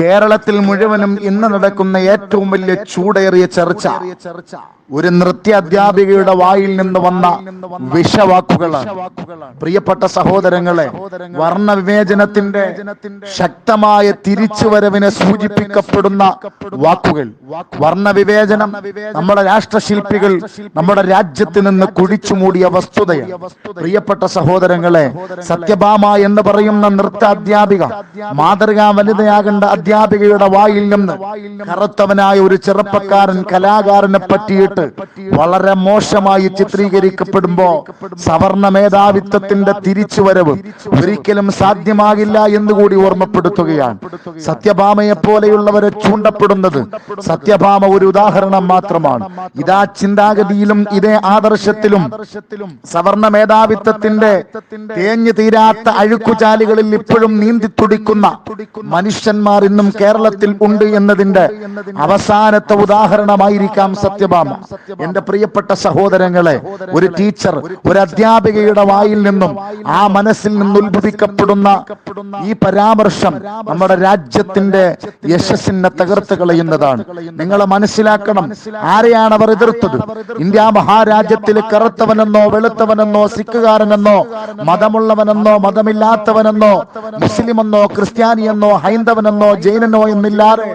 കേരളത്തിൽ മുഴുവനും ഇന്ന് നടക്കുന്ന ഏറ്റവും വലിയ ചൂടേറിയ ചർച്ച. ഒരു നൃത്യ അധ്യാപികയുടെ വായിൽ നിന്ന് വന്ന വിഷവാക്കുകളാണ്. പ്രിയപ്പെട്ട സഹോദരങ്ങളെ വർണവിവേചനത്തിന്റെ ശക്തമായ തിരിച്ചുവരവിനെ സൂചിപ്പിക്കപ്പെടുന്ന വാക്കുകൾ. വർണവിവേചനം നമ്മുടെ രാഷ്ട്രശില്പികൾ നമ്മുടെ രാജ്യത്ത് നിന്ന് കുഴിച്ചു മൂടിയ വസ്തുതയാണ്. പ്രിയപ്പെട്ട സഹോദരങ്ങളെ സത്യഭാമ എന്ന് പറയുന്ന നൃത്ത അധ്യാപിക മാതൃകാ വനിതയാകേണ്ട അധ്യാപികയുടെ വായിൽ നിന്ന് കറുത്തവനായ ഒരു ചെറുപ്പക്കാരൻ കലാകാരനെ പറ്റിയിട്ട് വളരെ മോശമായി ചിത്രീകരിക്കപ്പെടുമ്പോ സവർണ മേധാവിത്വത്തിന്റെ തിരിച്ചുവരവ് ഒരിക്കലും സാധ്യമാകില്ല എന്ന് കൂടി ഓർമ്മപ്പെടുത്തുകയാണ്. സത്യഭാമയെ പോലെയുള്ളവരെ ചൂണ്ടപ്പെടുന്നത് സത്യഭാമ ഒരു ഉദാഹരണം മാത്രമാണ്. ഇതാ ചിന്താഗതിയിലും ഇതേ ആദർശത്തിലും സവർണ മേധാവിത്വത്തിന്റെ തേഞ്ഞു തീരാത്ത അഴുക്കുചാലുകളിൽ ഇപ്പോഴും നീന്തി തുടിക്കുന്ന മനുഷ്യന്മാർ ഇന്നും കേരളത്തിൽ ഉണ്ട് എന്നതിന്റെ അവസാനത്തെ ഉദാഹരണമായിരിക്കാം സത്യഭാമ. എന്റെ പ്രിയപ്പെട്ട സഹോദരങ്ങളെ ഒരു ടീച്ചർ ഒരു അധ്യാപികയുടെ വായിൽ നിന്നും ആ മനസ്സിൽ നിന്ന് ഉത്ഭവിക്കപ്പെടുന്ന ഈ പരാമർശം നമ്മുടെ രാജ്യത്തിന്റെ യശസ്സിനെ തകർത്ത് കളയുന്നതാണ് നിങ്ങൾ മനസ്സിലാക്കണം. ആരെയാണ് അവർ എതിർത്തത്? ഇന്ത്യ മഹാരാജ്യത്തിൽ കറുത്തവനെന്നോ വെളുത്തവനെന്നോ സിഖുകാരനെന്നോ മതമുള്ളവനെന്നോ മതമില്ലാത്തവനെന്നോ മുസ്ലിമെന്നോ ക്രിസ്ത്യാനിയെന്നോ ഹൈന്ദവനെന്നോ ജൈനനോ എന്നില്ലാതെ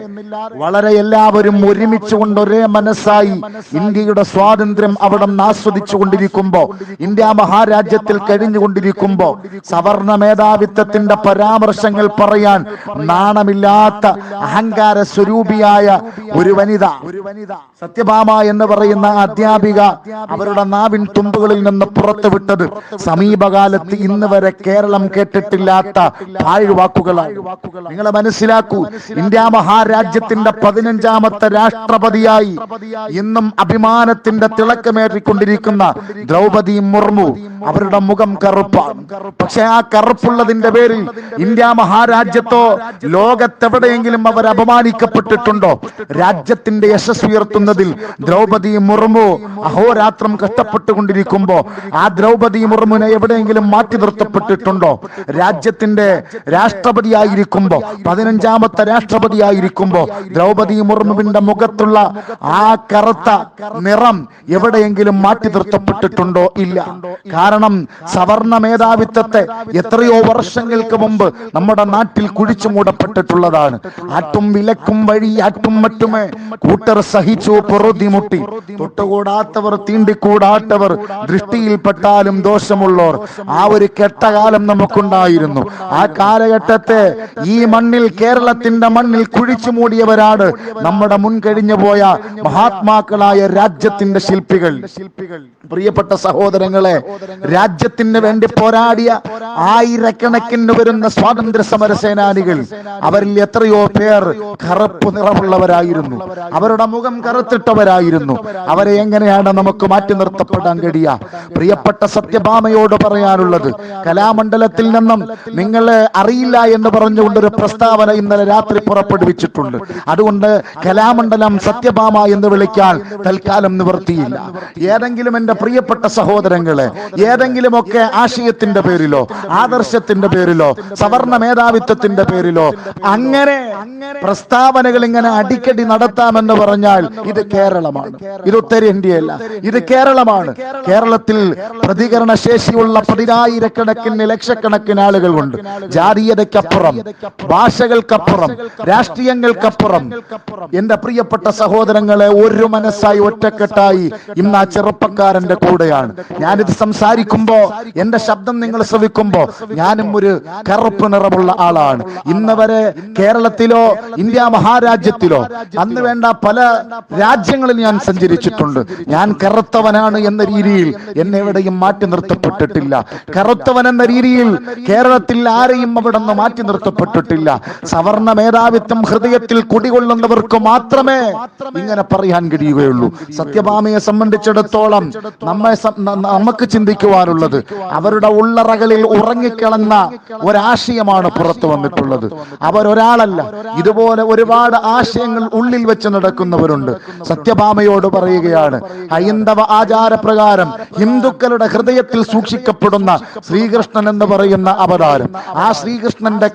വളരെ എല്ലാവരും ഒരുമിച്ചുകൊണ്ട് ഒരേ മനസ്സായി ഇന്ത്യയുടെ സ്വാതന്ത്ര്യം അവിടെ ആസ്വദിച്ചു കൊണ്ടിരിക്കുമ്പോ ഇന്ത്യ മഹാരാജ്യത്തിൽ കഴിഞ്ഞുകൊണ്ടിരിക്കുമ്പോ സവർണ മേധാവിത്വത്തിന്റെ പരാമർശങ്ങൾ പറയാൻ നാണമില്ലാത്ത അഹങ്കാര സ്വരൂപിയായ ഒരു വനിത സത്യഭാമ എന്ന് പറയുന്ന അധ്യാപിക അവരുടെ നാവിൻ തുമ്പുകളിൽ നിന്ന് പുറത്തുവിട്ടത് സമീപകാലത്ത് ഇന്ന് വരെ കേരളം കേട്ടിട്ടില്ലാത്ത പാഴ്വാക്കുകളാണ് നിങ്ങൾ മനസ്സിലാക്കൂ ഇന്ത്യ മഹാരാജ്യത്തിന്റെ പതിനഞ്ചാമത്തെ രാഷ്ട്രപതിയായി ഇന്നും അഭിമാനത്തിന്റെ തിളക്കമേറിക്കൊണ്ടിരിക്കുന്ന ദ്രൗപദി മുർമു. അവരുടെ മുഖം കറുപ്പാണ്. പക്ഷെ ആ കറുപ്പുള്ളതിന്റെ പേരിൽ ഇന്ത്യ മഹാരാജ്യത്തോ ലോകത്തെവിടെയെങ്കിലും അവർ അപമാനിക്കപ്പെട്ടിട്ടുണ്ടോ? രാജ്യത്തിന്റെ യശസ് ഉയർത്തുന്നതിൽ ദ്രൗപദി മുർമു അഹോരാത്രം കഷ്ടപ്പെട്ടുകൊണ്ടിരിക്കുമ്പോ ആ ദ്രൗപദി മുർമുനെ എവിടെയെങ്കിലും മാറ്റി നിർത്തപ്പെട്ടിട്ടുണ്ടോ? രാജ്യത്തിന്റെ രാഷ്ട്രപതിയായിരിക്കുമ്പോ പതിനഞ്ചാമത്തെ രാഷ്ട്രപതിയായിരിക്കുമ്പോ ദ്രൗപദി മുർമുവിന്റെ മുഖത്തുള്ള ആ കറുത്ത നിറം എവിടെയെങ്കിലും മാറ്റി നിർത്തപ്പെട്ടിട്ടുണ്ടോ ഇല്ല? കാരണം സവർണ മേധാവിത്വത്തെ എത്രയോ വർഷങ്ങൾക്ക് മുമ്പ് നമ്മുടെ നാട്ടിൽ കുഴിച്ചു മൂടപ്പെട്ടിട്ടുള്ളതാണ്. ആറ്റും വിലക്കും വഴി ആറ്റും മറ്റുമേ കൂട്ടർ സഹിച്ചു പൊറുതിമുട്ടി. തൊട്ടുകൂടാത്തവർ തീണ്ടിക്കൂടാത്തവർ ദൃഷ്ടിയിൽപ്പെട്ടാലും ദോഷമുള്ളവർ. ആ ഒരു കെട്ടകാലം നമുക്കുണ്ടായിരുന്നു. ആ കാലഘട്ടത്തെ ഈ മണ്ണിൽ കേരളത്തിന്റെ മണ്ണിൽ കുഴിച്ചു മൂടിയവരാണ് നമ്മുടെ മുൻകഴിഞ്ഞു പോയ മഹാത്മാക്കളായ രാജ്യത്തിന്റെ ശില്പികൾ ശില്പികൾ. പ്രിയപ്പെട്ട സഹോദരങ്ങളെ രാജ്യത്തിന് വേണ്ടി പോരാടിയ ആയിരക്കണക്കിന് വരുന്ന സ്വാതന്ത്ര്യ സമര സേനാനികൾ അവരിൽ എത്രയോ പേർ കറുപ്പ് നിറമുള്ളവരായിരുന്നു അവരുടെ മുഖം കറുത്തിട്ടവരായിരുന്നു. അവരെ എങ്ങനെയാണ് നമുക്ക് മാറ്റി നിർത്തപ്പെടാൻ കഴിയുക? പ്രിയപ്പെട്ട സത്യഭാമയോട് പറയാനുള്ളത് കലാമണ്ഡലത്തിൽ നിന്നും നിങ്ങളെ അറിയില്ല എന്ന് പറഞ്ഞുകൊണ്ട് ഒരു പ്രസ്താവന ഇന്നലെ രാത്രി പുറപ്പെടുവിച്ചിട്ടുണ്ട്. അതുകൊണ്ട് കലാമണ്ഡലം സത്യഭാമ എന്ന് വിളിക്കാൻ തൽക്കാലം നിവർത്തിയില്ല. ഏതെങ്കിലും എന്റെ പ്രിയപ്പെട്ട സഹോദരങ്ങളെ ഏതെങ്കിലുമൊക്കെ ആശയത്തിന്റെ പേരിലോ ആദർശത്തിന്റെ പേരിലോ സവർണ മേധാവിത്വത്തിന്റെ പേരിലോ അങ്ങനെ പ്രസ്താവനകൾ ഇങ്ങനെ അടിക്കടി നടത്താമെന്ന് പറഞ്ഞാൽ ഇത് കേരളമാണ്. ഇത് ഉത്തരേന്ത്യയല്ല ഇത് കേരളമാണ്. കേരളത്തിൽ പ്രതികരണ ശേഷിയുള്ള പതിനായിരക്കണക്കിന് ലക്ഷക്കണക്കിന് ആളുകളുണ്ട്. ജാതീയതയ്ക്കപ്പുറം ഭാഷകൾക്കപ്പുറം രാഷ്ട്രീയങ്ങൾക്കപ്പുറം. എന്റെ പ്രിയപ്പെട്ട സഹോദരങ്ങളെ ഒരു മനസ്സായി ഒറ്റക്കെട്ടായി ഇന്ന് ആ ചെറുപ്പക്കാരന്റെ കൂടെയാണ്. ഞാനിത് സംസാരിക്കുമ്പോ എന്റെ ശബ്ദം നിങ്ങൾ ശ്രവിക്കുമ്പോ ഞാനും ഒരു കറുപ്പ് നിറമുള്ള ആളാണ്. ഇന്ന് വരെ കേരളത്തിലോ ഇന്ത്യ മഹാരാജ്യത്തിലോ അന്ന് വേണ്ട പല രാജ്യങ്ങളിൽ ഞാൻ സഞ്ചരിച്ചിട്ടുണ്ട്. ഞാൻ കറുത്തവനാണ് എന്ന രീതിയിൽ എന്നെ എവിടെയും മാറ്റി നിർത്തപ്പെട്ടിട്ടില്ല. കറുത്തവൻ എന്ന രീതിയിൽ കേരളത്തിൽ ആരെയും അവിടെ നിന്ന് മാറ്റി നിർത്തപ്പെട്ടിട്ടില്ല. സവർണ മേധാവിത്വം ഹൃദയത്തിൽ കുടികൊള്ളുന്നവർക്ക് മാത്രമേ ഇങ്ങനെ പറയാൻ കഴിയുകയുള്ളൂ. സത്യഭാമയെ സംബന്ധിച്ചിടത്തോളം നമ്മെ നമുക്ക് നമുക്ക് ചിന്തിക്കുവാനുള്ളത് അവരുടെ ഉള്ളറകളിൽ ഉറങ്ങിക്കിളന്ന ഒരാശയമാണ് പുറത്തു വന്നിട്ടുള്ളത്. അവരൊരാളല്ല. ഇതുപോലെ ഒരുപാട് ആശയങ്ങൾ ഉള്ളിൽ വെച്ച് നടക്കുന്നവരുണ്ട്. സത്യഭാമയോട് പറയുകയാണ് ഹൈന്ദവ ആചാരപ്രകാരം ഹിന്ദുക്കളുടെ ഹൃദയത്തിൽ സൂക്ഷിക്കപ്പെടുന്ന ശ്രീകൃഷ്ണൻ എന്ന് പറയുന്ന അവതാരം. ആ ശ്രീകൃഷ്ണന്റെ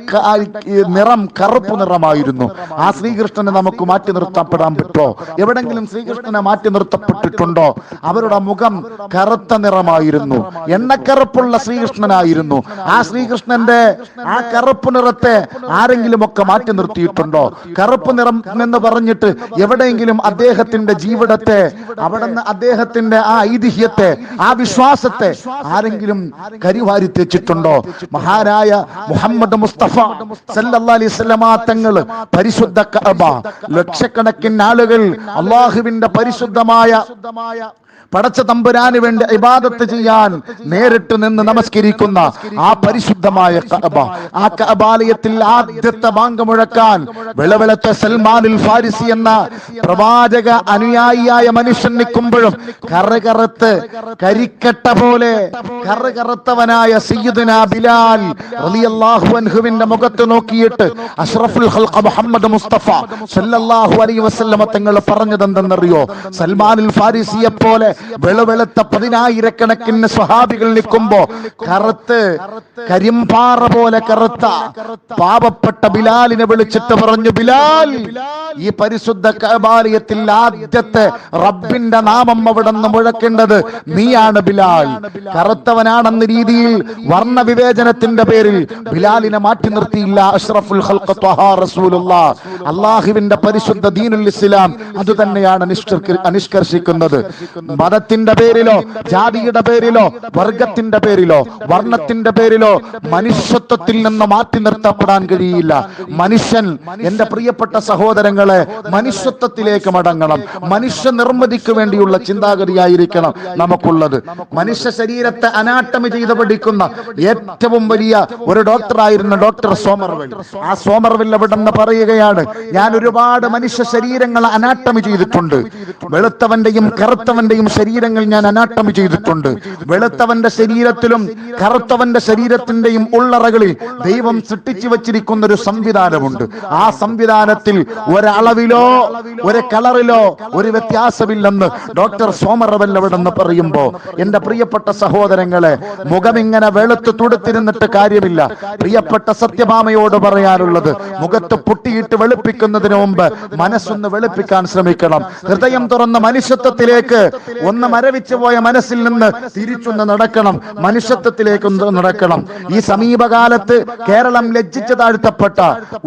നിറം കറുപ്പ് നിറമായിരുന്നു. ആ ശ്രീകൃഷ്ണനെ നമുക്ക് മാറ്റി നിർത്തപ്പെടാൻ പറ്റുമോ എവിടെങ്കിലും ശ്രീകൃഷ്ണനെ മാറ്റി നിർത്തപ്പെട്ടിട്ടുണ്ടോ? അവരുടെ മുഖം കറുത്ത നിറമായിരുന്നു. എണ്ണക്കറുപ്പുള്ള ശ്രീകൃഷ്ണനായിരുന്നു. ആ ശ്രീകൃഷ്ണന്റെ ആ കറുപ്പ് നിറത്തെ ആരെങ്കിലും ഒക്കെ മാറ്റി നിർത്തിയിട്ടുണ്ടോ? കറുപ്പ് നിറം എന്ന് പറഞ്ഞിട്ട് എവിടെയെങ്കിലും അദ്ദേഹത്തിന്റെ ജീവിതത്തെ അവിടുന്ന് അദ്ദേഹത്തിന്റെ ആ ഐതിഹ്യത്തെ ആ വിശ്വാസത്തെ ആരെങ്കിലും കരിവാരി തെച്ചിട്ടുണ്ടോ? മഹാനായ മുഹമ്മദ് മുസ്തഫ വസല്ലമ തങ്ങൾ പരിശുദ്ധ ലക്ഷക്കണക്കിന് ആളുകൾ അള്ളാഹുവിന്റെ പരിശുദ്ധമായ പടച്ച തമ്പുരാന് വേണ്ടി ഇബാദത്ത് ചെയ്യാൻ നേരിട്ട് നിന്ന് നമസ്കരിക്കുന്ന ആ പരിശുദ്ധമായ കഅബ. ആ കഅബാലയത്തിൽ ആദ്യത്തെ ബാങ്ക് മുഴക്കാൻ വെളവെളത്തെ സൽമാനിൽ ഫാരിസി എന്ന പ്രവാചക അനുയായിയായ മനുഷ്യൻ നിൽക്കുമ്പോഴും കറുകറുത്ത് കരിക്കട്ട പോലെ കറുകറുത്തവനായ സയ്യിദുന ബിലാൽ റളിയല്ലാഹു അൻഹുവിന്റെ മുഖത്ത് നോക്കിയിട്ട് അഷ്റഫുൽ ഖൽഖ മുഹമ്മദ് മുസ്തഫ സല്ലല്ലാഹു അലൈഹി വസല്ലമ തങ്ങൾ പറഞ്ഞു എന്തെന്നറിയോ സൽമാനിൽ ഫാരിസിയെ പോലെ വെളുവെളുത്ത പതിനായിരക്കണക്കിന് സ്വഹാബികൾ നിൽക്കുമ്പോ കറുത്ത് കരിമ്പാറ പോലെ കറുത്ത പാപപ്പെട്ട ബിലാലിനെ വിളിച്ചിട്ട് പറഞ്ഞു ബിലാൽ ഈ പരിശുദ്ധ കബാലയത്തിൽ ആദ്യത്തെ റബ്ബിന്റെ നാമം അവിടെ നിന്ന് മുഴക്കേണ്ടത് നീയാണ് ബിലാൽ. കറുത്തവനാണെന്ന രീതിയിൽ വർണ വിവേചനത്തിന്റെ പേരിൽ ബിലാലിനെ മാറ്റി നിർത്തിയില്ല അഷ്റഫുൽ അള്ളാഹുവിന്റെ പരിശുദ്ധ ദീനുൽ ഇസ്ലാം അത് തന്നെയാണ് നിഷ്കർ- അനുഷ്കർഷിക്കുന്നത് മതത്തിന്റെ പേരിലോ ജാതിയുടെ പേരിലോ വർഗത്തിന്റെ പേരിലോ വർണത്തിന്റെ പേരിലോ മനുഷ്യത്വത്തിൽ നിന്ന് മാറ്റി നിർത്തപ്പെടാൻ കഴിയില്ല. മനുഷ്യൻ എന്റെ പ്രിയപ്പെട്ട സഹോദരങ്ങളെ മനുഷ്യത്വത്തിലേക്ക് മടങ്ങണം. മനുഷ്യ നിർമ്മിതിക്ക് വേണ്ടിയുള്ള ചിന്താഗതിയായിരിക്കണം നമുക്കുള്ളത്. മനുഷ്യ ശരീരത്തെ അനാട്ടമി ചെയ്ത് പഠിക്കുന്ന ഏറ്റവും വലിയ ഒരു ഡോക്ടറായിരുന്നു ഡോക്ടർ സോമർവെൽ. ആ സോമർവെൽ അവിടെ പറയുകയാണ് ഞാൻ ഒരുപാട് മനുഷ്യ ശരീരങ്ങൾ അനാട്ടമി ചെയ്തിട്ടുണ്ട്. വെളുത്തവന്റെയും കറുത്തവന്റെയും ശരീരങ്ങൾ ഞാൻ അനാട്ടമി ചെയ്തിട്ടുണ്ട്. വെളുത്തവന്റെ ശരീരത്തിലും കറുത്തവന്റെ ശരീരത്തിന്റെയും ഉള്ളറകളിൽ ദൈവം സൃഷ്ടിച്ചു വച്ചിരിക്കുന്ന ഒരു സംവിധാനമുണ്ട്. ആ സംവിധാനത്തിൽ ഒരളവിലോ ഒരു കളറിലോ ഒരു വ്യത്യാസമില്ലെന്ന് ഡോക്ടർ സോമറവല്ലവിടെന്ന് പറയുമ്പോ എന്റെ പ്രിയപ്പെട്ട സഹോദരങ്ങളെ മുഖമിങ്ങനെ വെളുത്ത് തുടുത്തിരുന്നിട്ട് കാര്യമില്ല. പ്രിയപ്പെട്ട സത്യഭാമയോട് പറയാനുള്ളത് മുഖത്ത് പൊട്ടിയിട്ട് വെളുപ്പിക്കുന്നതിന് മുമ്പ് മനസ്സൊന്ന് വെളുപ്പിക്കാൻ ശ്രമിക്കണം. ഹൃദയം തുറന്ന മനുഷ്യത്വത്തിലേക്ക് ഒന്ന് മരവിച്ചു പോയ മനസ്സിൽ നിന്ന് തിരിച്ചൊന്ന് നടക്കണം. മനുഷ്യത്വത്തിലേക്ക് നടക്കണം. ഈ സമീപകാലത്ത് കേരളം ലജ്ജിച്ച് താഴ്ത്തപ്പെട്ട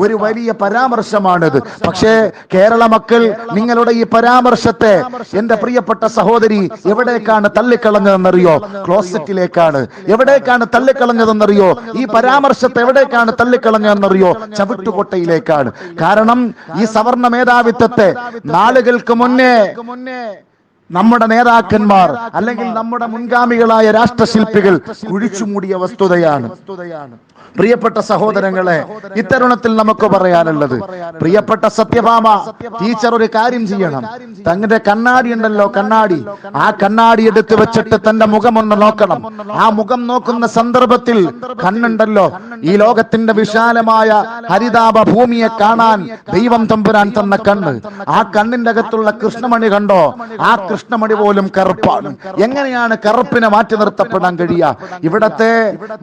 ഒരു വലിയ പരാമർശമാണിത്. പക്ഷേ കേരള മക്കൾ നിങ്ങളുടെ ഈ പരാമർശത്തെ എന്റെ പ്രിയപ്പെട്ട സഹോദരി എവിടേക്കാണ് തള്ളിക്കളഞ്ഞതെന്നറിയോ? ക്ലോസറ്റിലേക്കാണ്. എവിടേക്കാണ് തള്ളിക്കളഞ്ഞതെന്നറിയോ? ഈ പരാമർശത്തെ എവിടേക്കാണ് തള്ളിക്കളഞ്ഞതെന്നറിയോ? ചവിട്ടുകൊട്ടയിലേക്കാണ്. കാരണം ഈ സവർണ മേധാവിത്വത്തെ നാളുകൾക്ക് മുന്നേ നമ്മുടെ നേതാക്കന്മാർ അല്ലെങ്കിൽ നമ്മുടെ മുൻഗാമികളായ രാഷ്ട്രശില്പികൾ കുഴിച്ചുമൂടിയ വസ്തുതയാണ്. പ്രിയപ്പെട്ട സഹോദരങ്ങളെ ഇത്തരുണത്തിൽ നമുക്ക് പറയാനുള്ളത് പ്രിയപ്പെട്ട സത്യഭാമ ടീച്ചർ ഒരു കാര്യം ചെയ്യണം. തങ്ങളുടെ കണ്ണാടി ഉണ്ടല്ലോ കണ്ണാടി ആ കണ്ണാടി. എടുത്തു വെച്ചിട്ട് തന്റെ മുഖം ഒന്ന് നോക്കണം. ആ മുഖം നോക്കുന്ന സന്ദർഭത്തിൽ കണ്ണുണ്ടല്ലോ. ഈ ലോകത്തിന്റെ വിശാലമായ ഹരിതാപ ഭൂമിയെ കാണാൻ ദൈവം തമ്പുരാൻ തന്ന കണ്ണ്. ആ കണ്ണിന്റെ അകത്തുള്ള കൃഷ്ണമണി കണ്ടോ? ആ കൃഷ്ണമണി പോലും കറുപ്പാണ്. എങ്ങനെയാണ് കറുപ്പിനെ മാറ്റി നിർത്തപ്പെടാൻ കഴിയുക? ഇവിടത്തെ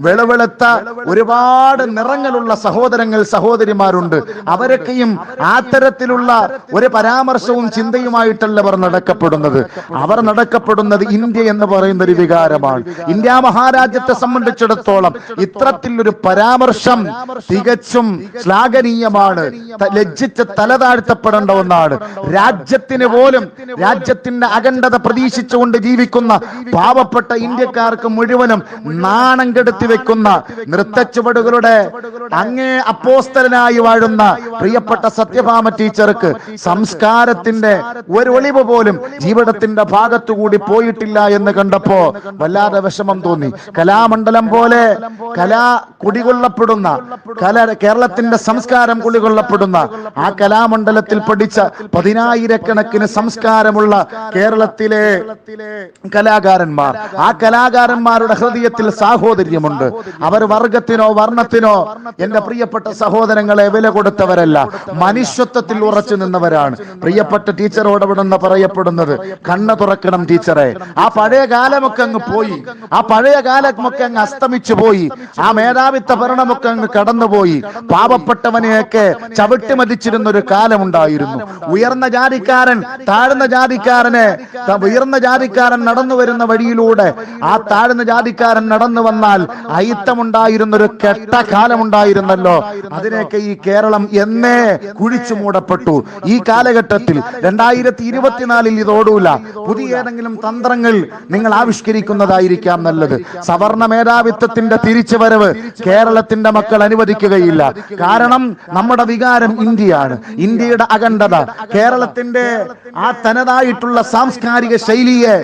വെളുവെളുത്ത ഒരുപാട് നിറങ്ങളുള്ള സഹോദരങ്ങൾ സഹോദരിമാരുണ്ട്. അവരൊക്കെയും ആ തരത്തിലുള്ള ഒരു പരാമർശവും ചിന്തയുമായിട്ടല്ല അവർ നടക്കപ്പെടുന്നത്. അവർ നടക്കപ്പെടുന്നത് ഇന്ത്യ എന്ന് പറയുന്ന ഒരു വികാരമാണ്. ഇന്ത്യ മഹാരാജ്യത്തെ സംബന്ധിച്ചിടത്തോളം ഇത്തരത്തിലൊരു പരാമർശം തികച്ചും ശ്ലാഘനീയമാണ്. ലജ്ജിച്ച് തല താഴ്ത്തപ്പെടേണ്ട ഒന്നാണ്. രാജ്യത്തിന് പോലും രാജ്യത്തിന്റെ അക അഖണ്ഡത പ്രതീക്ഷിച്ചുകൊണ്ട് ജീവിക്കുന്ന പാവപ്പെട്ട ഇന്ത്യക്കാർക്ക് മുഴുവനും നാണം കെടുത്തി വെക്കുന്ന നൃത്തച്ചുവടുകളുടെ അങ്ങേ അപ്പോസ്തലനായി വാഴുന്ന പ്രിയപ്പെട്ട സത്യഭാമ ടീച്ചർക്ക് സംസ്കാരത്തിന്റെ ഒരു ഒളിവ് പോലും ജീവിതത്തിന്റെ ഭാഗത്തുകൂടി പോയിട്ടില്ല എന്ന് കണ്ടപ്പോ വല്ലാതെ വിഷമം തോന്നി. കലാമണ്ഡലം പോലെ കലാ കുടികൊള്ളപ്പെടുന്ന കല കേരളത്തിന്റെ സംസ്കാരം കുടികൊള്ളപ്പെടുന്ന ആ കലാമണ്ഡലത്തിൽ പഠിച്ച പതിനായിരക്കണക്കിന് സംസ്കാരമുള്ള കേരളത്തിലെ കലാകാരന്മാർ. ആ കലാകാരന്മാരുടെ ഹൃദയത്തിൽ സാഹോദര്യമുണ്ട്. അവർ വർഗത്തിനോ വർണത്തിനോ എന്റെ പ്രിയപ്പെട്ട സഹോദരങ്ങളെ വില കൊടുത്തവരല്ല. മനുഷ്യത്വത്തിൽ ഉറച്ചു നിന്നവരാണ്. പ്രിയപ്പെട്ട ടീച്ചറോട് ഇവിടുന്ന് പറയപ്പെടുന്നത് കണ്ണ തുറക്കണം ടീച്ചറെ. ആ പഴയ കാലമൊക്കെ അങ്ങ് പോയി. ആ പഴയ കാലമൊക്കെ അങ്ങ് അസ്തമിച്ചു പോയി. ആ മേധാവിത്വ ഭരണമൊക്കെ അങ്ങ് കടന്നുപോയി. പാവപ്പെട്ടവനെയൊക്കെ ചവിട്ടി മതിച്ചിരുന്ന ഒരു കാലമുണ്ടായിരുന്നു. ഉയർന്ന ജാതിക്കാരൻ താഴ്ന്ന ജാതിക്കാരനെ ഉയർന്ന ജാതിക്കാരൻ നടന്നു വരുന്ന വഴിയിലൂടെ ആ താഴ്ന്ന ജാതിക്കാരൻ നടന്നു വന്നാൽ അയിത്തമുണ്ടായിരുന്ന ഒരു കെട്ട കാലമുണ്ടായിരുന്നല്ലോ. അതിനെയൊക്കെ ഈ കേരളം എന്നേ കുഴിച്ചു മൂടപ്പെട്ടു. ഈ കാലഘട്ടത്തിൽ രണ്ടായിരത്തി ഇരുപത്തിനാലിൽ ഇതോടൂല പുതിയ ഏതെങ്കിലും തന്ത്രങ്ങൾ നിങ്ങൾ ആവിഷ്കരിക്കുന്നതായിരിക്കാം നല്ലത്. സവർണ മേധാവിത്വത്തിന്റെ തിരിച്ചുവരവ് കേരളത്തിന്റെ മക്കൾ അനുവദിക്കുകയില്ല. കാരണം നമ്മുടെ വികാരം ഇന്ത്യയാണ്. ഇന്ത്യയുടെ അഖണ്ഡത കേരളത്തിന്റെ ആ തനതായിട്ടുള്ള സാംസ്കാരിക ശൈലിയെ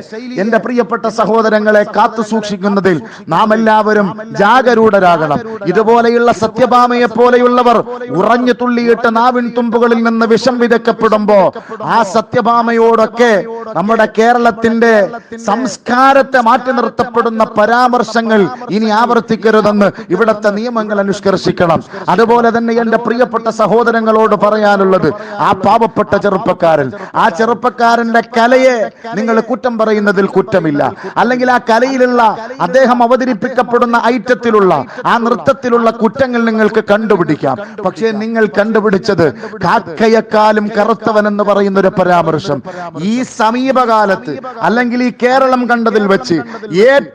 എന്റെ പ്രിയപ്പെട്ട സഹോദരങ്ങളെ കാത്തു സൂക്ഷിക്കുന്നതിൽ നാം എല്ലാവരും ജാഗരൂഢരാകണം ഇതുപോലെയുള്ള സത്യഭാമയെ പോലെയുള്ളവർ ഉറഞ്ഞു തുള്ളിയിട്ട് നാവിൻ തുമ്പുകളിൽ നിന്ന് വിഷം വിതക്കപ്പെടുമ്പോ ആ സത്യഭാമയോടൊക്കെ നമ്മുടെ കേരളത്തിന്റെ സംസ്കാരത്തെ മാറ്റി നിർത്തപ്പെടുന്ന പരാമർശങ്ങൾ ഇനി ആവർത്തിക്കരുതെന്ന് ഇവിടത്തെ നിയമങ്ങൾ അനുഷ്കർഷിക്കണം. അതുപോലെ തന്നെ എന്റെ പ്രിയപ്പെട്ട സഹോദരങ്ങളോട് പറയാനുള്ളത് ആ പാവപ്പെട്ട ചെറുപ്പക്കാരൻ. ആ ചെറുപ്പക്കാരന്റെ കലയെ നിങ്ങൾ കുറ്റം പറയുന്നതിൽ കുറ്റമില്ല. അല്ലെങ്കിൽ ആ കലയിലുള്ള അദ്ദേഹം അവതരിപ്പിക്കപ്പെടുന്ന ഐറ്റത്തിലുള്ള ആ നൃത്തത്തിലുള്ള കുറ്റങ്ങൾ നിങ്ങൾക്ക് കണ്ടുപിടിക്കാം. പക്ഷേ നിങ്ങൾ കണ്ടുപിടിച്ചത് കാക്കയക്കാലും കറുത്തവൻ എന്ന് പറയുന്ന ഒരു പരാമർശം. ഈ സമീപകാലത്ത് അല്ലെങ്കിൽ ഈ കേരളം കണ്ടതിൽ വെച്ച്